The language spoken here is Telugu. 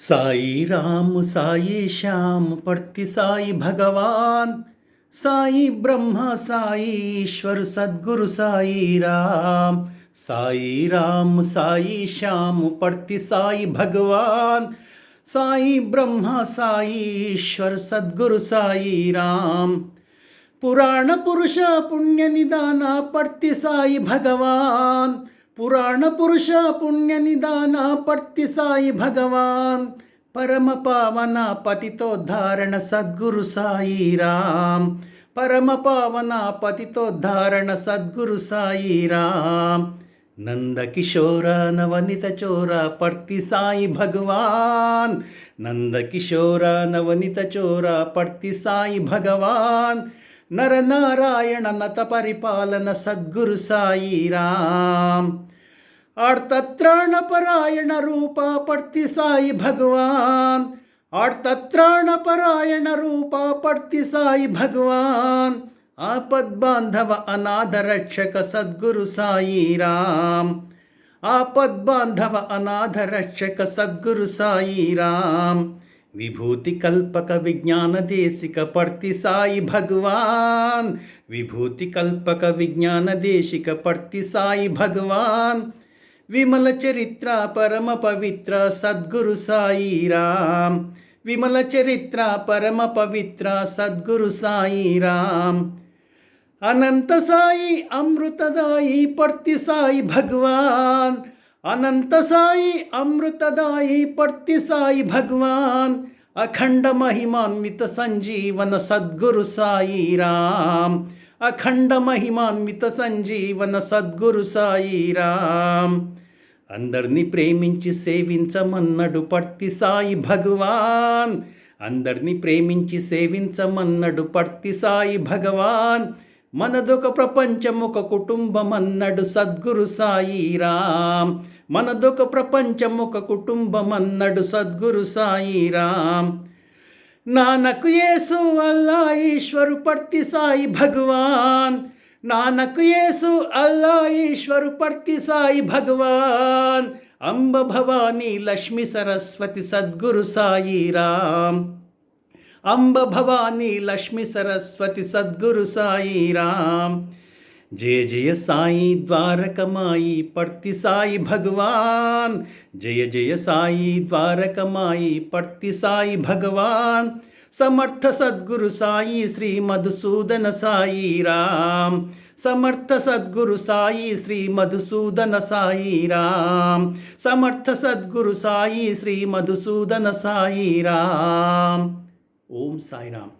साई राम सायि श्याम परति साई भगवान। साई ब्रह्म साईश्वर सद्गुरु सायिराम साई राम सायि श्याम परति साई भगवान। साई ब्रह्म साईश्वर सद्गुरु सायि राम। पुण्य निदाना परति साई भगवान्। పురాణ పురుష పుణ్య నిదాన పర్తి సాయి భగవాన్ పరమ పావన పతితోద్ధారణ సద్గురు సాయి రామ్ పరమ పావన పతితోద్ధారణ సద్గురు సాయి రామ్ నందకిశోర నవనిత చోర పర్తి సాయి భగవాన్ నందకిశోర నవనిత చోర పర్తి సాయి భగవాన్ నరనారాయణ నత పరిపాలన సద్గురు సాయి రామ్ ఆర్తత్రాణపరాయణ రూప పర్తి సాయి భగవాన్. ఆర్తత్రాణపరాయణ రూప పర్తి సాయి భగవాన్. ఆపద్బాంధవ అనాథ రక్షక సద్గురు సాయి రామ్ ఆపద్బాంధవ అనాథ రక్షక సద్గురు సాయి రామ్ విభూతి కల్పక విజ్ఞాన దేశిక పర్తి సాయి భగవాన్. విభూతి కల్పక విజ్ఞాన దేశిక పర్తి సాయి భగవాన్. విమల చరిత్ర పరమ పవిత్ర సద్గురు సాయి రామ్ విమల చరిత్ర పరమ పవిత్ర సద్గురు సాయి రామ్ అనంత సాయి అమృతదాయి పర్తి సాయి భగవాన్. అనంత సాయి అమృతదాయి పర్తి సాయి భగవాన్ అఖండ మహిమాన్విత సంజీవన సద్గురు సాయి రామ్. అఖండ మహిమాన్విత సంజీవన సద్గురు సాయి రామ్. అందరినీ ప్రేమించి సేవించమన్నడు పర్తి సాయి భగవాన్. అందరినీ ప్రేమించి సేవించమన్నడు పర్తి సాయి భగవాన్. మనదొక ప్రపంచం ఒక కుటుంబం అన్నడు సద్గురు సాయి రామ్. మనదొక ప్రపంచం ఒక కుటుంబం అన్నడు సద్గురు సాయి నానకు యేసు అల్లా ఈశ్వరు పర్తి సాయి భగవాన్. నానకు యేసు అల్లా ఈశ్వరు పర్తి సాయి భగవాన్. అంబ భవానీ లక్ష్మి సరస్వతి సద్గురు సాయి అంబ భవానీ లక్ష్మి సరస్వతి సద్గురు సాయి జయ జయ సాయి ద్వారకమాయి పర్తి సాయి భగవాన్. జయ జయ సాయి ద్వారకమాయి పర్తి సాయి భగవాన్. సమర్థ సద్గురు సాయి శ్రీ మధుసూదన సాయి రామ్. సమర్థ సద్గురు సాయి శ్రీ మధుసూదన సాయి రామ్. సమర్థ సద్గురు సాయి శ్రీ మధుసూదన సాయి రామ్. ఓం సాయిరామ్.